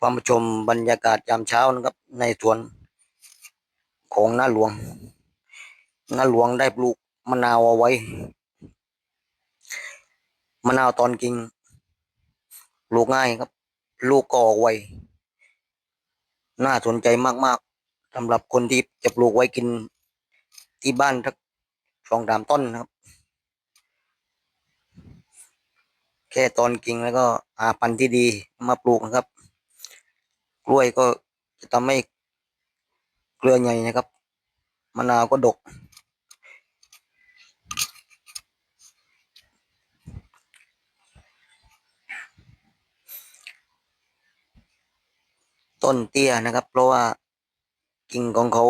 ความชมบรรยากาศยามเช้านะครับ ในสวนของน้าหลวงน้าหลวงได้ปลูกมะนาวเอาไว้มะนาวตอนกิ่งปลูกง่ายครับ ลูกก็ออกไวน่าสนใจมากๆสำหรับคนที่จะปลูกไว้กินที่บ้านทักสองสามต้นนะครับ แค่ตอนกิ่งแล้วก็หาพันธุ์ที่ดีมาปลูกนะครับ กล้วยก็จะทำให้เกลือใหญ่นะครับมะนาวก็ดก ต้นเตี้ยนะครับ เพราะว่ากิ่งของเขา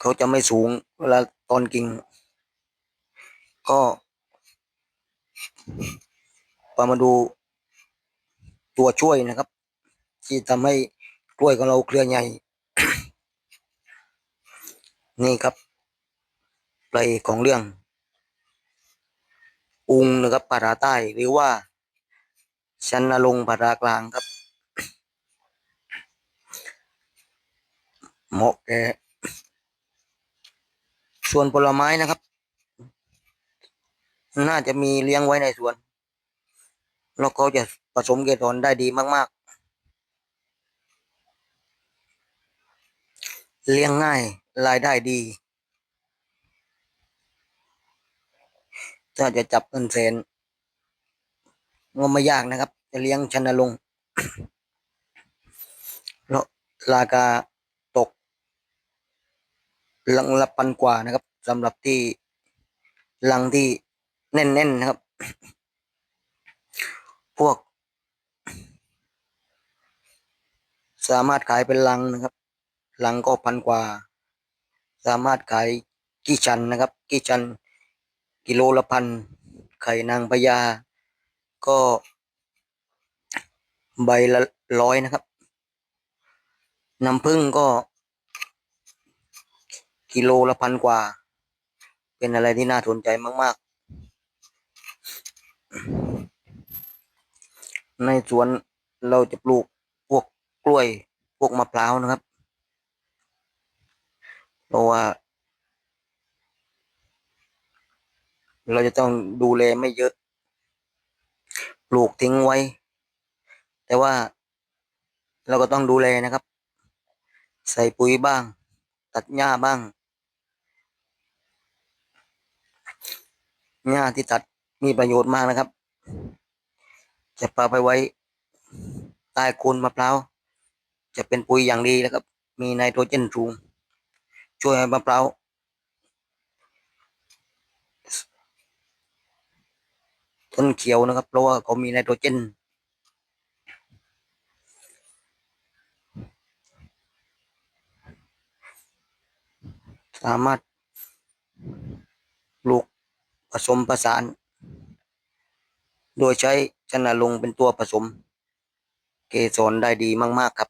เขาจะไม่สูงเวลาตอนกิ่ง ก็พามาดูตัวช่วยนะครับ ที่ทำให้กล้วยของเราเครือใหญ่ นี่ครับปลายของเรื่อง อุงนะครับภาษาใต้หรือว่าชันนรงค์ภาษากลางครับเหมาะแก่ส่วนผลไม้นะครับ น่าจะมีเลี้ยงไว้ในสวน แล้วเขาจะผสมเกสรได้ดีมาก ๆ เลี้ยงง่ายรายได้ดี ถ้าจะจับเงินแสนก็ไม่ยากนะครับ จะเลี้ยงชนลงค์แล้วราคาตกลังละพันกว่านะครับสำหรับที่ลังที่แน่นๆนะครับ พวก สามารถขายเป็นลังนะครับ หลังก็พันกว่า สามารถขายกี่ชันนะครับ กี่ชัน กิโลละพัน ไข่นางพญา ก็ใบละร้อยนะครับ น้ำผึ้งก็ กิโลละพันกว่า เป็นอะไรที่น่าสนใจมาก ๆ ในสวนเราจะปลูกพวกกล้วย พวกมะพร้าวนะครับ เพราะว่า เราจะต้องดูแลไม่เยอะ ปลูกทิ้งไว้ แต่ว่าเราก็ต้องดูแลนะครับ ใส่ปุ๋ยบ้าง ตัดหญ้าบ้างหญ้าที่ตัดมีประโยชน์มากนะครับ จะปาไปไว้ใต้โคนมะพร้าว จะเป็นปุ๋ยอย่างดีนะครับ มีไนโตรเจนสูง ช่วยมะพร้าวต้นเขียวนะครับ เพราะว่าเขามีไนโตรเจนสามารถปลูกผสมผสาน โดยใช้ชนะลงเป็นตัวผสม เกสรได้ดีมาก ๆ ครับ